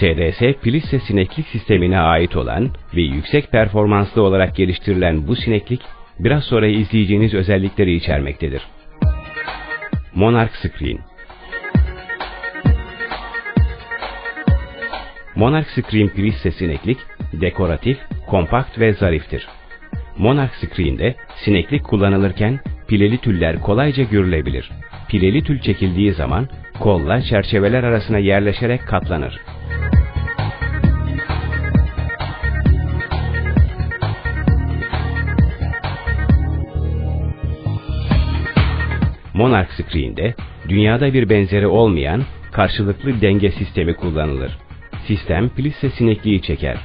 SDS Plisse sineklik sistemine ait olan ve yüksek performanslı olarak geliştirilen bu sineklik biraz sonra izleyeceğiniz özellikleri içermektedir. Monarch Screen Monarch Screen Plisse sineklik dekoratif, kompakt ve zariftir. Monarch Screen'de sineklik kullanılırken pileli tüller kolayca görülebilir. Pileli tül çekildiği zaman kolla çerçeveler arasına yerleşerek katlanır. Monarch Screen'de dünyada bir benzeri olmayan karşılıklı denge sistemi kullanılır. Sistem plisse sinekliği çeker.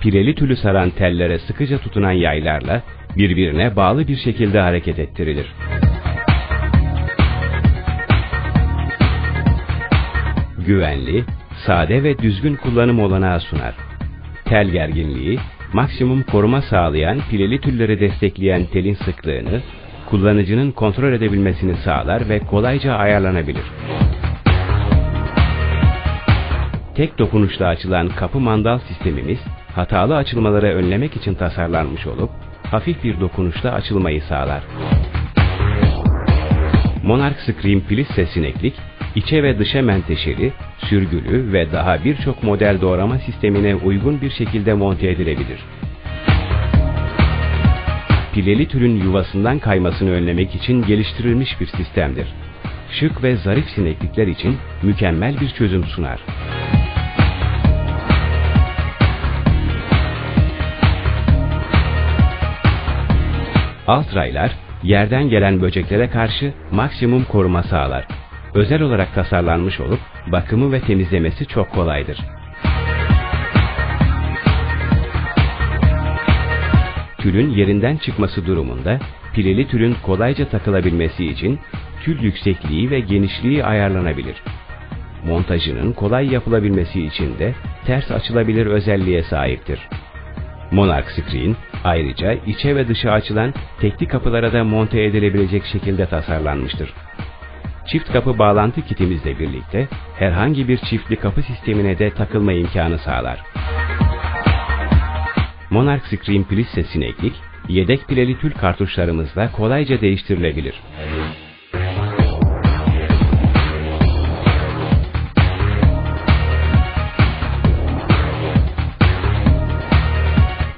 Pireli tülü saran tellere sıkıca tutunan yaylarla birbirine bağlı bir şekilde hareket ettirilir. Güvenli, sade ve düzgün kullanım olanağı sunar. Tel gerginliği, maksimum koruma sağlayan pileli tülleri destekleyen telin sıklığını, kullanıcının kontrol edebilmesini sağlar ve kolayca ayarlanabilir. Tek dokunuşla açılan kapı mandal sistemimiz, hatalı açılmaları önlemek için tasarlanmış olup, hafif bir dokunuşla açılmayı sağlar. Monarch Screen Plisse sineklik, içe ve dışa menteşeli, sürgülü ve daha birçok model doğrama sistemine uygun bir şekilde monte edilebilir. Pileli türün yuvasından kaymasını önlemek için geliştirilmiş bir sistemdir. Şık ve zarif sineklikler için mükemmel bir çözüm sunar. Alt yerden gelen böceklere karşı maksimum koruma sağlar. Özel olarak tasarlanmış olup bakımı ve temizlemesi çok kolaydır. Tülün yerinden çıkması durumunda pileli tülün kolayca takılabilmesi için tül yüksekliği ve genişliği ayarlanabilir. Montajının kolay yapılabilmesi için de ters açılabilir özelliğe sahiptir. Monarch Screen ayrıca içe ve dışa açılan tekli kapılara da monte edilebilecek şekilde tasarlanmıştır. Çift kapı bağlantı kitimizle birlikte herhangi bir çiftli kapı sistemine de takılma imkanı sağlar. Monarch Screen Plisse sineklik, yedek pileli tül kartuşlarımızla kolayca değiştirilebilir.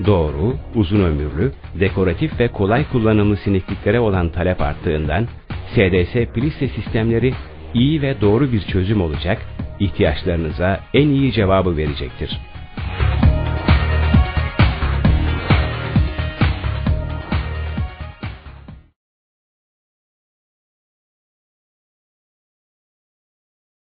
Doğru, uzun ömürlü, dekoratif ve kolay kullanımlı sinekliklere olan talep arttığından SDS Plisse sistemleri iyi ve doğru bir çözüm olacak, ihtiyaçlarınıza en iyi cevabı verecektir.